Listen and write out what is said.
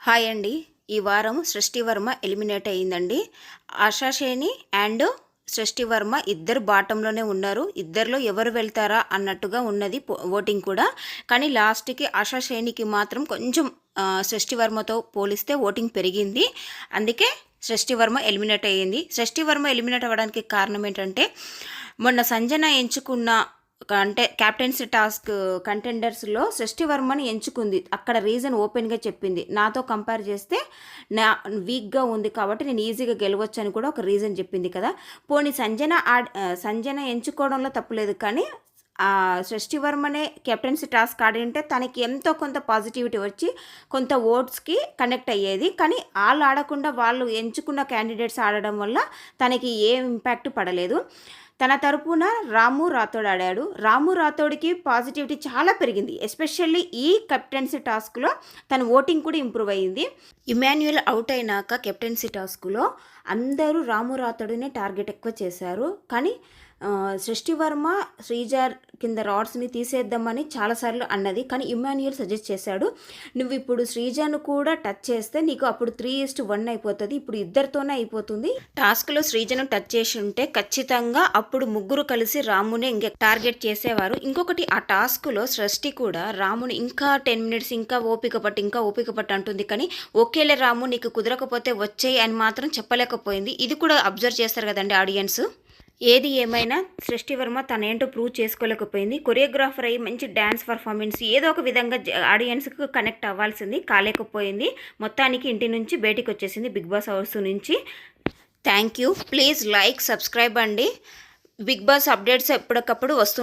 Hi అండి. ఈ వారం సృష్టివర్మ ఎలిమినేట్ అయ్యిందండి. ఆశాషేని అండ్ సృష్టివర్మ ఇద్దరు బాటంలోనే ఉన్నారు. ఇద్దరిలో ఎవరు వెళ్తారా అన్నట్టుగా ఉన్నది ఓటింగ్ కూడా. కానీ లాస్ట్కి ఆశాషేనికి మాత్రం కొంచెం సృష్టివర్మతో పోలిస్తే ఓటింగ్ పెరిగింది. అందుకే సృష్టివర్మ ఎలిమినేట్ అయ్యింది. సృష్టివర్మ ఎలిమినేట్ అవ్వడానికి కారణం ఏంటంటే మొన్న సంజన ఎంచుకున్న అంటే క్యాప్టెన్సీ టాస్క్ కంటెండర్స్లో సృష్టి వర్మని ఎంచుకుంది. అక్కడ రీజన్ ఓపెన్గా చెప్పింది. నాతో కంపేర్ చేస్తే నా వీక్గా ఉంది కాబట్టి నేను ఈజీగా గెలవచ్చు అని కూడా ఒక రీజన్ చెప్పింది కదా. పోనీ సంజన ఆ, సంజన ఎంచుకోవడంలో తప్పులేదు కానీ ఆ సృష్టి వర్మనే కెప్టెన్సీ టాస్క్ ఆడింటే తనకి ఎంతో కొంత పాజిటివిటీ వచ్చి కొంత ఓట్స్కి కనెక్ట్ అయ్యేది. కానీ వాళ్ళు ఆడకుండా వాళ్ళు ఎంచుకున్న క్యాండిడేట్స్ ఆడడం వల్ల తనకి ఏ ఇంపాక్ట్ పడలేదు. తన తరపున రాము రాథోడ్ ఆడాడు. రాము రాథోడ్కి పాజిటివిటీ చాలా పెరిగింది. ఎస్పెషల్లీ ఈ కెప్టెన్సీ టాస్క్లో తన ఓటింగ్ కూడా ఇంప్రూవ్ అయ్యింది ఇమాన్యుయల్ అవుట్ అయినాక కెప్టెన్సీ టాస్క్లో అందరూ రాము రాథోడ్నే టార్గెట్ ఎక్కువ చేశారు. కానీ సృష్టివర్మ సృష్టి వర్మ కింద రాడ్స్ని తీసేద్దామని చాలాసార్లు అన్నది. కానీ ఇమాన్యుయల్ సజెస్ట్ చేశాడు. నువ్వు ఇప్పుడు శ్రీజను కూడా టచ్ చేస్తే నీకు అప్పుడు త్రీ ఇస్ట్ వన్ అయిపోతుంది. ఇప్పుడు ఇద్దరితోనే అయిపోతుంది. టాస్క్లో శ్రీజను టచ్ చేసి ఉంటే ఖచ్చితంగా అప్పుడు ముగ్గురు కలిసి రాముని ఇంకా టార్గెట్ చేసేవారు. ఇంకొకటి ఆ టాస్క్లో సృష్టి కూడా రాముని ఇంకా టెన్ మినిట్స్ ఇంకా ఓపిక పట్టు ఇంకా ఓపిక పట్టు అంటుంది. కానీ ఓకేలే రాము నీకు కుదరకపోతే వచ్చేయి అని మాత్రం చెప్పలేకపోయింది. ఇది కూడా అబ్జర్వ్ చేస్తారు కదండి ఆడియన్స్. ఏది ఏమైనా సృష్టివర్మ తన తనేంటో ప్రూవ్ చేసుకోలేకపోయింది. కొరియోగ్రాఫర్ అయ్యి మంచి డ్యాన్స్ పర్ఫార్మెన్స్ ఏదో ఒక విధంగా జ- ఆడియన్స్కి కనెక్ట్ అవ్వాల్సింది కాలేకపోయింది. మొత్తానికి ఇంటి నుంచి బయటికి వచ్చేసింది బిగ్ బాస్ హౌస్ నుంచి. Thank you please like subscribe అండి. బిగ్ బాస్ అప్డేట్స్ ఎప్పటికప్పుడు వస్తూ